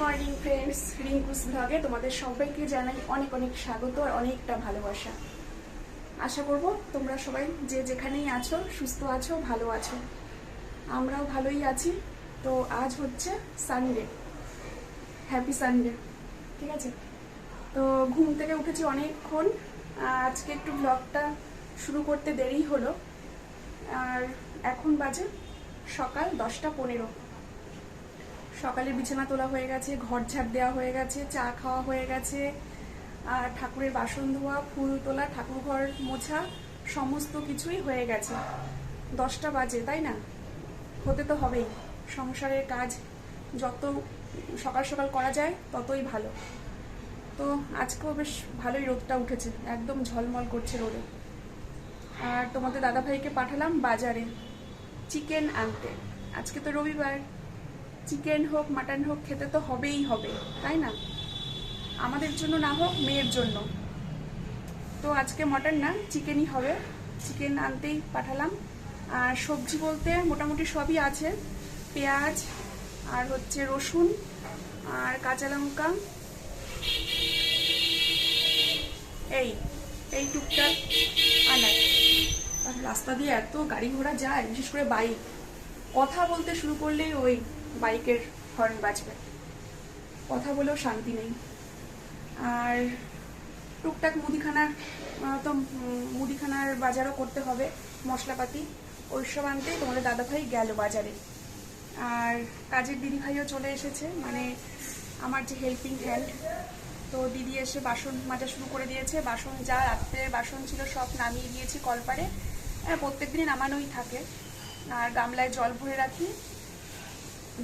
Morning friends, Rinku's ব্লগে তোমাদের সবাইকে জানাই অনেক অনেক স্বাগত আর অনেকটা ভালোবাসা। আশা করব তোমরা সবাই যে যেখানেই আছো, সুস্থ আছো, ভালো আছো। আমরাও ভালোই আছি। তো আজ হচ্ছে সানডে হ্যাপি সানডে ঠিক আছে? তো ঘুম থেকে উঠেছি অনেকক্ষণ। আজকে একটু ব্লগটা শুরু করতে দেরি হলো। আর এখন বাজে সকাল দশটা পনেরো। সকালে বিছানা তোলা হয়ে গেছে, ঘর ঝাড় দেওয়া হয়ে গেছে, চা খাওয়া হয়ে গেছে, আর ঠাকুরের বাসন ধোয়া, ফুল তোলা ঠাকুর ঘর মোছা, সমস্ত কিছুই হয়ে গেছে। দশটা বাজে, তাই না? হতে তো হবেই। সংসারের কাজ যত সকাল সকাল করা যায়, ততই ভালো। তো আজকেও বেশ ভালোই রোদটা উঠেছে, একদম ঝলমল করছে রোদে। আর তোমাদের দাদাভাইকে পাঠালাম বাজারে, চিকেন আনতে। আজকে তো রবিবার। চিকেন হোক, মাটন হোক, খেতে তো হবেই হবে, তাই না? আমাদের জন্য না হোক, মেয়ের জন্য। তো আজকে মটন না, চিকেনই হবে। চিকেন আনতেই পাঠালাম। আর সবজি বলতে মোটামুটি সবই আছে। পেঁয়াজ আর হচ্ছে রসুন আর কাঁচা লঙ্কা। এই এই টুকটাক আনার। রাস্তা দিয়ে এত গাড়ি ঘোড়া যায়, বিশেষ করে বাইক কথা বলতে শুরু করলেই ওই বাইকের হর্ন বাজবে। কথা বলেও শান্তি নেই। আর টুকটাক মুদিখানার তো মুদিখানার বাজারও করতে হবে, মশলাপাতি। ওইসব আনতেই তোমাদের দাদাভাই গেল বাজারে। আর কাজের দিদিভাইও চলে এসেছে মানে আমার যে হেল্পিং হ্যান্ড তো দিদি এসে বাসন মাজা শুরু করে দিয়েছে। বাসন যা রাত্রে বাসন ছিল সব নামিয়ে দিয়েছি কলপারে। হ্যাঁ প্রত্যেক দিনই নামানোই থাকে। আর গামলায় জল ভরে রাখি।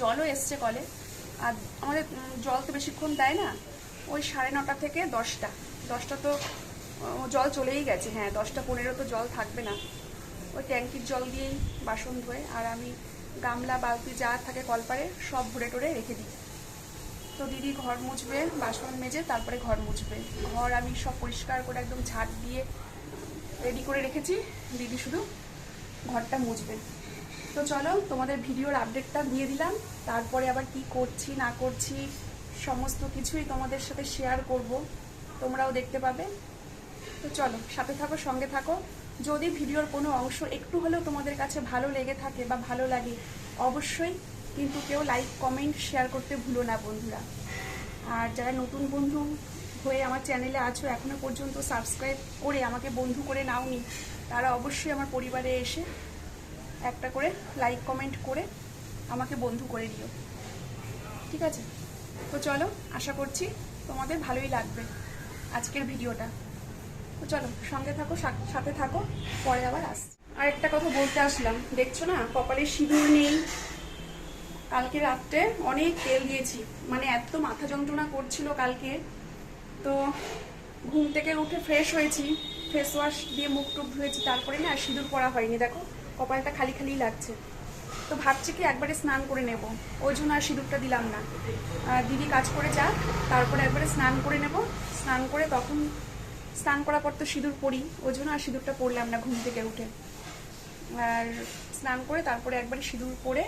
জলও এসছে কলে। আর আমাদের জল তো বেশিক্ষণ দেয় না। ওই সাড়ে নটা থেকে দশটা। দশটা তো জল চলেই গেছে। হ্যাঁ দশটা পনেরো তো জল থাকবে না। ওই ট্যাঙ্কির জল দিয়েই বাসন ধোয়। আর আমি গামলা, বালতি যা থাকে কলপারে সব ভরে টরে রেখে দিই। তো দিদি ঘর মুছবে, বাসন মেজে, তারপরে ঘর মুছবে। ঘর আমি সব পরিষ্কার করে একদম ঝাড় দিয়ে রেডি করে রেখেছি। দিদি শুধু ঘরটা মুছবে। তো চলো, তোমাদের ভিডিওর আপডেটটা দিয়ে দিলাম। তারপরে আবার কি করছি, না করছি, সমস্ত কিছুই তোমাদের সাথে শেয়ার করব। তোমরাও দেখতে পাবে। তো চলো, সাথে থাকো, সঙ্গে থাকো। যদি ভিডিওর কোনো অংশ একটু হলেও তোমাদের কাছে ভালো লেগে থাকে বা ভালো লাগে, অবশ্যই কিন্তু কেউ লাইক কমেন্ট শেয়ার করতে ভুলো না, বন্ধুরা। আর যারা নতুন বন্ধু হয়ে আমার চ্যানেলে আছো, এখনও পর্যন্ত সাবস্ক্রাইব করে আমাকে বন্ধু করে নাওনি, তারা অবশ্যই আমার পরিবারে এসে একটা করে লাইক কমেন্ট করে আমাকে বন্ধু করে দিও। ঠিক আছে? তো চলো, আশা করছি তোমাদের ভালোই লাগবে আজকের ভিডিওটা। তো চলো, সঙ্গে থাকো সাথে থাকো, পরে আবার আস আর একটা কথা বলতে আসলাম, দেখছ না? কপালে সিঁদুর নেই। কালকে রাত্রে অনেক তেল দিয়েছি। মানে এত মাথা যন্ত্রণা করছিল কালকে। তো ঘুম থেকে উঠে ফ্রেশ হয়েছি। ফেস ওয়াশ দিয়ে মুখ টুক ধুয়েছি, তারপরে না সিঁদুর পরা হয়নি, দেখো। কপালটা খালি খালি লাগছে। তো ভাবছি কি একবারে স্নান করে নেব। ওই জন্য আর সিঁদুরটা দিলাম না। দিদি কাজ করে যাক, তারপরে একবারে স্নান করে নেব। স্নান করে তখন স্নান করার পর তো সিঁদুর পরি, ওই জন্য আর সিঁদুরটা পরলাম না ঘুম থেকে উঠে। আর স্নান করে তারপরে একবারে সিঁদুর পরে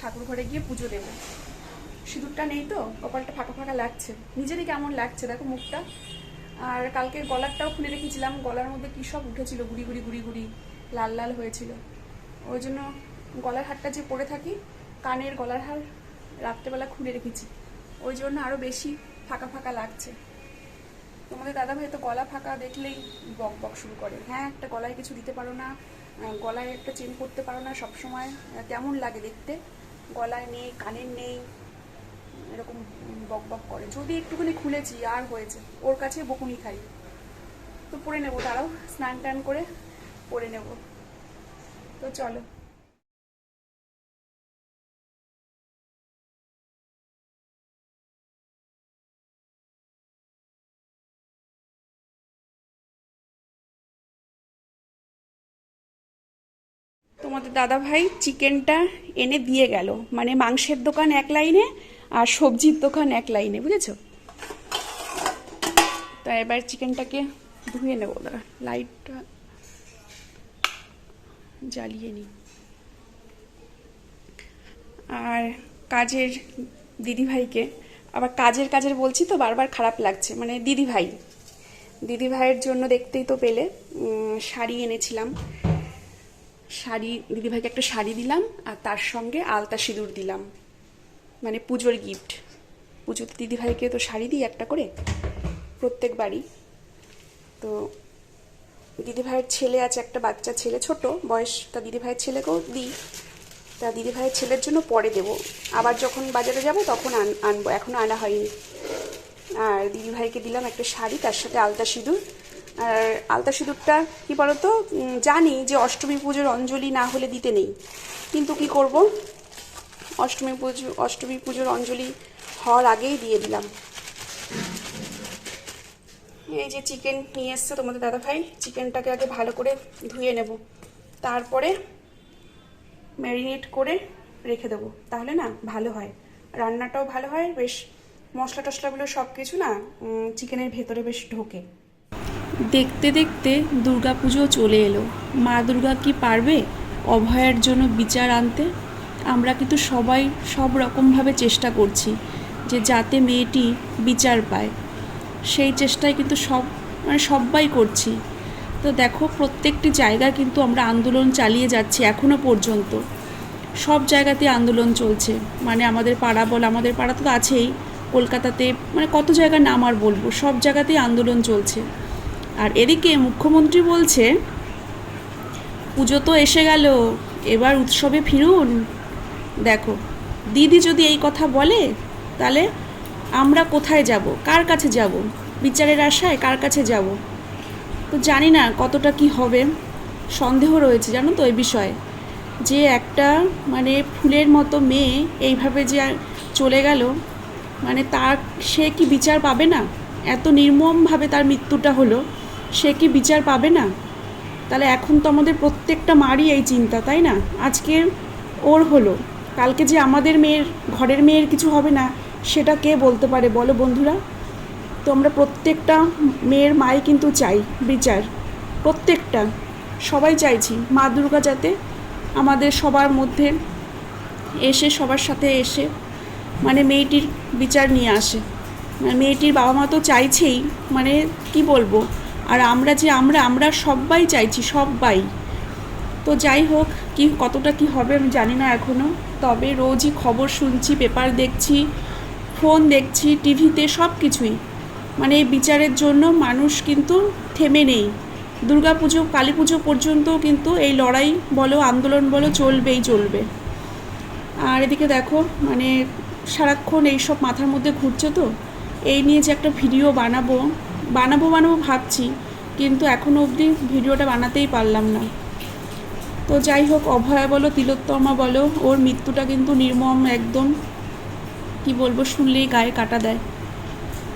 ঠাকুর ঘরে গিয়ে পুজো দেবো। সিঁদুরটা নেই তো, কপালটা ফাঁকা ফাঁকা লাগছে। নিজেরই কেমন লাগছে, দেখো মুখটা। আর কালকে গলারটাও খুলে রেখেছিলাম, গলার মধ্যে কী সব উঠেছিল, গুড়ি গুড়ি গুড়ি গুড়ি। লাল লাল হয়েছিল। ওই জন্য গলার হারটা যে পরে থাকি, কানের গলার হার রাত্রেবেলা খুলে রেখেছি। ওই জন্য আরও বেশি ফাঁকা ফাঁকা লাগছে। তোমাদের দাদাভাই তো গলা ফাঁকা দেখলেই বক বক শুরু করে। হ্যাঁ একটা গলায় কিছু দিতে পারো না গলায় একটা চেন করতে পারো না সবসময়। কেমন লাগে দেখতে? গলায় নেই, কানের নেই, এরকম বক বক করে। যদি একটুখানি খুলেছি, আর হয়েছে, ওর কাছে বকুনি খাই। তো পরে নেব তারাও স্নান টান করে পরে নেব। তো চলো। তোমাদের দাদা ভাই চিকেনটা এনে দিয়ে গেল। মানে মাংসের দোকান এক লাইনে আর সবজির দোকান এক লাইনে, বুঝেছ? তো এবার চিকেনটাকে ধুয়ে নেব। দাদা লাইটটা জ্বালিয়ে নিই। আর কাজের দিদিভাইকে, আবার কাজের কাজের বলছি তো, বারবার খারাপ লাগছে। মানে দিদিভাই, দিদিভাইয়ের জন্য দেখতেই তো পেলে শাড়ি এনেছিলাম। শাড়ি, দিদিভাইকে একটা শাড়ি দিলাম, আর তার সঙ্গে আলতা সিঁদুর দিলাম। মানে পুজোর গিফট পুজোতে দিদিভাইকে তো শাড়ি দিই একটা করে প্রত্যেকবারই তো দিদিভাইয়ের ছেলে আছে, একটা বাচ্চা ছেলে, ছোট বয়স, তা দিদিভাইয়ের ছেলেকেও দিই। তা দিদিভাইয়ের ছেলের জন্য পরে দেবো। আবার যখন বাজারে যাব, তখন আন, আনব এখনও আনা হয়নি। আর দিদিভাইকে দিলাম একটা শাড়ি, তার সাথে আলতা সিঁদুর। আর আলতা সিঁদুরটা, কী বলতো জানি যে অষ্টমী পুজোর অঞ্জলি না হলে দিতে নেই। কিন্তু কি করব? অষ্টমী পুজো, অষ্টমী পুজোর অঞ্জলি হওয়ার আগেই দিয়ে দিলাম। এই যে চিকেন নিয়ে এসছে তোমাদের দাদা ভাই চিকেনটাকে আগে ভালো করে ধুয়ে নেব। তারপরে ম্যারিনেট করে রেখে দেবো। তাহলে না ভালো হয়। রান্নাটাও ভালো হয়, বেশ মশলা টশলাগুলো সব কিছু না চিকেনের ভেতরে বেশ ঢোকে। দেখতে দেখতে দুর্গা দুর্গাপুজো চলে এলো। মা দুর্গা কি পারবে অভয়ের জন্য বিচার আনতে? আমরা কিন্তু সবাই সব রকমভাবে চেষ্টা করছি যে যাতে মেয়েটি বিচার পায়। সেই চেষ্টায় কিন্তু সব মানে সবাই করছি। তো দেখো, প্রত্যেকটি জায়গায় কিন্তু আমরা আন্দোলন চালিয়ে যাচ্ছি এখনও পর্যন্ত। সব জায়গাতে আন্দোলন চলছে। মানে আমাদের পাড়া বল, আমাদের পাড়া তো আছেই। কলকাতাতে মানে কত জায়গার নাম আর বলব, সব জায়গাতেই আন্দোলন চলছে। আর এদিকে মুখ্যমন্ত্রী বলছে, পুজো তো এসে গেল, এবার উৎসবে ফিরুন। দেখো, দিদি যদি এই কথা বলে, তাহলে আমরা কোথায় যাব? কার কাছে যাব? বিচারের আশায় কার কাছে যাব? তো জানি না কতটা কি হবে। সন্দেহ রয়েছে, জানো তো, এই বিষয়ে। যে একটা মানে ফুলের মতো মেয়ে এইভাবে যে চলে গেল মানে তার, সে কি বিচার পাবে না? এত নির্মমভাবে তার মৃত্যুটা হলো, সে কি বিচার পাবে না? তাহলে এখন তো আমাদের প্রত্যেকটা মারই এই চিন্তা, তাই না? আজকে ওর হলো, কালকে যে আমাদের মেয়ের, ঘরের মেয়ের কিছু হবে না সেটা কে বলতে পারে? বলো বন্ধুরা। তো আমরা প্রত্যেকটা মেয়ের মাই কিন্তু চাই, বিচার। প্রত্যেকটা। সবাই চাইছি মা দুর্গা যাতে আমাদের সবার মধ্যে এসে, সবার সাথে এসে মানে মেয়েটির বিচার নিয়ে আসে। মানে মেয়েটির বাবা মা তো চাইছেই মানে কি বলব? আর আমরা যে আমরা আমরা সবাই চাইছি, সবাই। তো যাই হোক, কি কতটা কি হবে আমি জানি না এখনও তবে রোজই খবর শুনছি, পেপার দেখছি ফোন দেখছি, টিভিতে সব কিছুই। মানে এই বিচারের জন্য মানুষ কিন্তু থেমে নেই। দুর্গাপুজো কালী পুজো পর্যন্ত কিন্তু এই লড়াই বলো, আন্দোলন বলো, চলবেই চলবে। আর এদিকে দেখো মানে সারাক্ষণ এইসব মাথার মধ্যে ঘুরছে তো। এই নিয়ে যে একটা ভিডিও বানাবো বানাবো বানাবো ভাবছি, কিন্তু এখনও অবধি ভিডিওটা বানাতেই পারলাম না। তো যাই হোক, অভয়া বলো, তিলোত্তমা বলো, ওর মৃত্যুটা কিন্তু নির্মম একদম। কি বলব, শুনলেই গায়ে কাটা দেয়।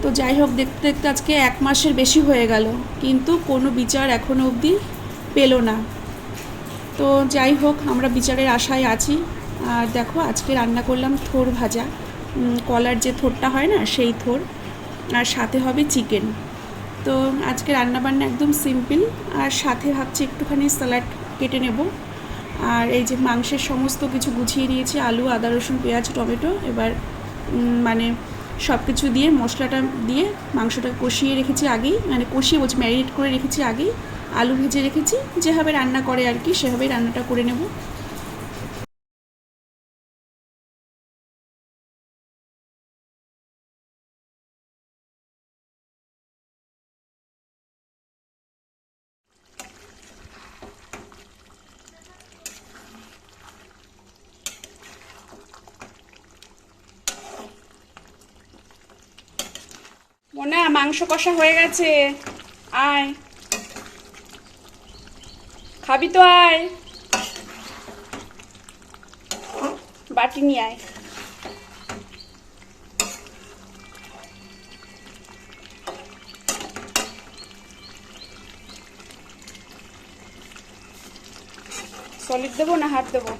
তো যাই হোক, দেখতে দেখতে আজকে এক মাসের বেশি হয়ে গেল, কিন্তু কোনো বিচার এখনও অবধি পেল না। তো যাই হোক, আমরা বিচারের আশায় আছি। আর দেখো, আজকে রান্না করলাম থোর ভাজা। কলার যে থোরটা হয় না, সেই থোর। আর সাথে হবে চিকেন। তো আজকে রান্নাবান্না একদম সিম্পল, আর সাথে ভাবছি একটুখানি স্যালাড কেটে নেব। আর এই যে মাংসের সমস্ত কিছু গুছিয়ে নিয়েছি, আলু, আদা, রসুন, পেঁয়াজ, টমেটো, এবার মানে সব কিছু দিয়ে, মশলাটা দিয়ে, মাংসটা কষিয়ে রেখেছি আগেই মানে কষিয়ে বলছি ম্যারিনেট করে রেখেছি আগেই, আলু ভেজে রেখেছি, যেভাবে রান্না করে আর কি, সেভাবেই রান্নাটা করে নেব মোনা মাংস কষা হয়ে গেছে। আয়। খাবি তো আয়। বাটি নিয়ে আয়। সলিড দেবো না হাত দেবো?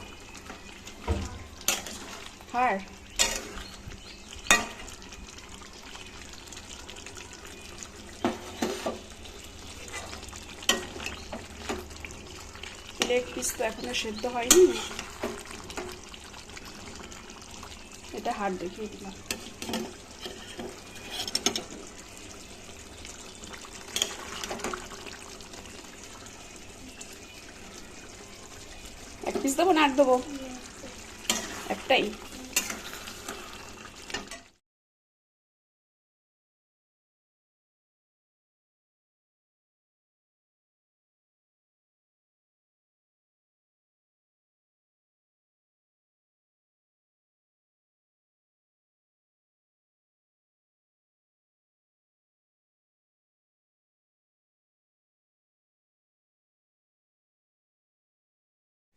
হাড়। লেগ পিস তো এখনও সেদ্ধ হয়নি। এটা হাত দেখিয়ে দিলাম। এক পিস দেবো না আর দেবো? একটাই?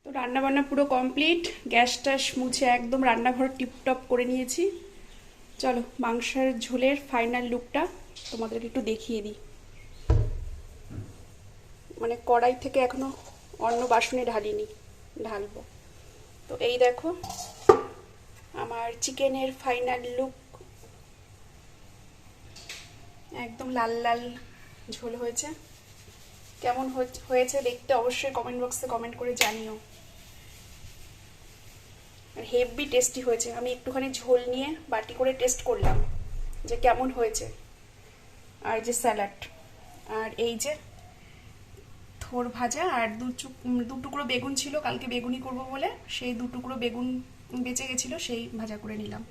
তো রান্না বান্না পুরো কমপ্লিট গ্যাস ট্যাস মুছে একদম রান্নাঘর টিপটপ করে নিয়েছি। চলো, মাংসের ঝোলের ফাইনাল লুকটা তোমাদেরকে একটু দেখিয়ে দিই। মানে কড়াই থেকে এখনও অন্য বাসনে ঢালিনি, ঢালবো। তো এই দেখো, আমার চিকেনের ফাইনাল লুক একদম লাল লাল ঝোল হয়েছে। কেমন হয়ে- হয়েছে দেখতে অবশ্যই কমেন্ট বক্সে কমেন্ট করে জানিও। হেভি টেস্টি হয়েছে। আমি একটুখানি ঝোল নিয়ে বাটি করে টেস্ট করলাম যে কেমন হয়েছে। আর যে স্যালাড আর এই যে থোর ভাজা আর দু দু টুকরো বেগুন ছিল, কালকে বেগুনি করব বলে সেই দু টুকরো বেগুন বেঁচে গেছিল, সেই ভাজা করে নিলাম।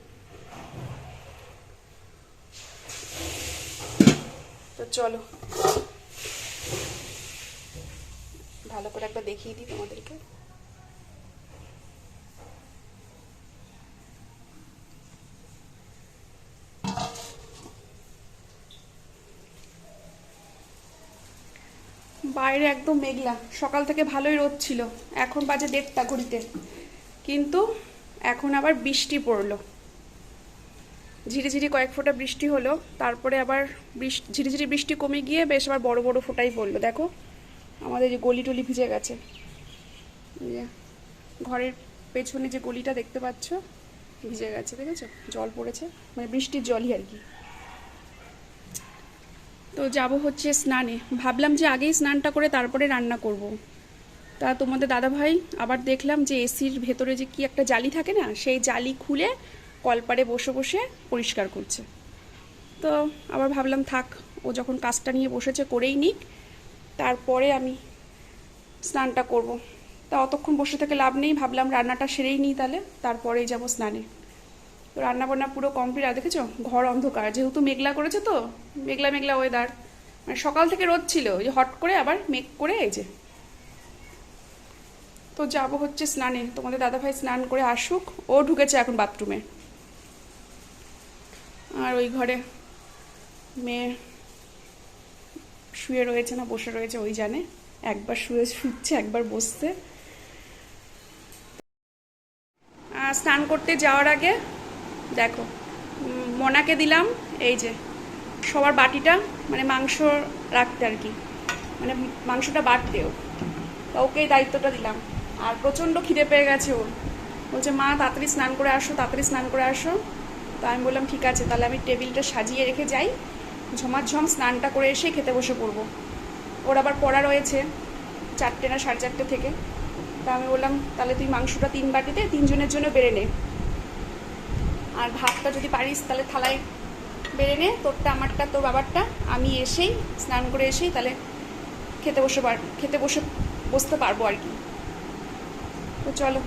তো চলো। ভালো করে একবার দেখিয়ে দিই তোমাদেরকে। বাইরে একদম মেঘলা। সকাল থেকে ভালোই রোদ ছিল। এখন বাজে দেড়টা ঘড়িতে। কিন্তু এখন আবার বৃষ্টি পড়ল। ঝিরিঝিরি কয়েক ফোঁটা বৃষ্টি হলো, তারপরে আবার বৃষ্টি ঝিরিঝিরি বৃষ্টি কমে গিয়ে বেশ আবার বড় বড় ফোঁটাই পড়ল। দেখো, আমাদের যে গলি টলি ভিজে গেছে। ঘরের পেছনে যে গলিটা দেখতে পাচ্ছ, ভিজে গেছে, দেখেছ? জল পড়েছে মানে বৃষ্টির জলই আর কি। তো যাব হচ্ছে স্নানে ভাবলাম যে আগেই স্নানটা করে তারপরে রান্না করব। তা তোমাদের দাদাভাই আবার দেখলাম যে এসির ভেতরে যে কি একটা জালি থাকে না, সেই জালি খুলে কলপারে বসে বসে পরিষ্কার করছে তো আবার ভাবলাম থাক, ও যখন কাজটা নিয়ে বসেছে করেই নিক, তারপরে আমি স্নানটা করব। তা অতক্ষণ বসে থেকে লাভ নেই, ভাবলাম রান্নাটা সেরেই নিই তাহলে, তারপরেই যাব স্নানে তো রান্না বান্না পুরো কমপ্লিট আর দেখেছ? ঘর অন্ধকার। যেহেতু মেঘলা করেছে তো, মেঘলা মেঘলা ওয়েদার মানে সকাল থেকে রোদ ছিল যে হট করে আবার মেঘ করে এই যে। তো যাব হচ্ছে স্নানে। তোমাদের দাদাভাই স্নান করে আসুক। ও ঢুকেছে এখন বাথরুমে আর ওই ঘরে মেয়ে শুয়ে রয়েছে না, বসে রয়েছে, ওই জানে। একবার শুয়ে শুচ্ছে, একবার আর স্নান করতে যাওয়ার আগে দেখো মোনাকে দিলাম, এই যে, সবার বাটিটা মানে মাংস রাখতে আর কি মানে মাংসটা বাটতেও তা ওকে এই দায়িত্বটা দিলাম। আর প্রচণ্ড খিদে পেয়ে গেছে ওর। বলছে, মা, তাড়াতাড়ি স্নান করে আসো, তাড়াতাড়ি স্নান করে আসো। তা আমি বললাম, ঠিক আছে, তাহলে আমি টেবিলটা সাজিয়ে রেখে যাই। ঝমাঝম স্নানটা করে এসে খেতে বসে পড়ব। ওর আবার পড়া রয়েছে চারটে না সাড়ে চারটে থেকে। তা আমি বললাম, তাহলে তুই মাংসটা তিন বাটিতে, তিনজনের জন্য বেড়ে নে। আর ভাতটা যদি পারিস তাহলে থালায় বেড়ে নে, তোরটা, আমারটা, তোর বাবারটা। আমি এসেই, স্নান করে এসেই তাহলে খেতে বসে খেতে বসে বসতে পারব আর কি। তো চলো।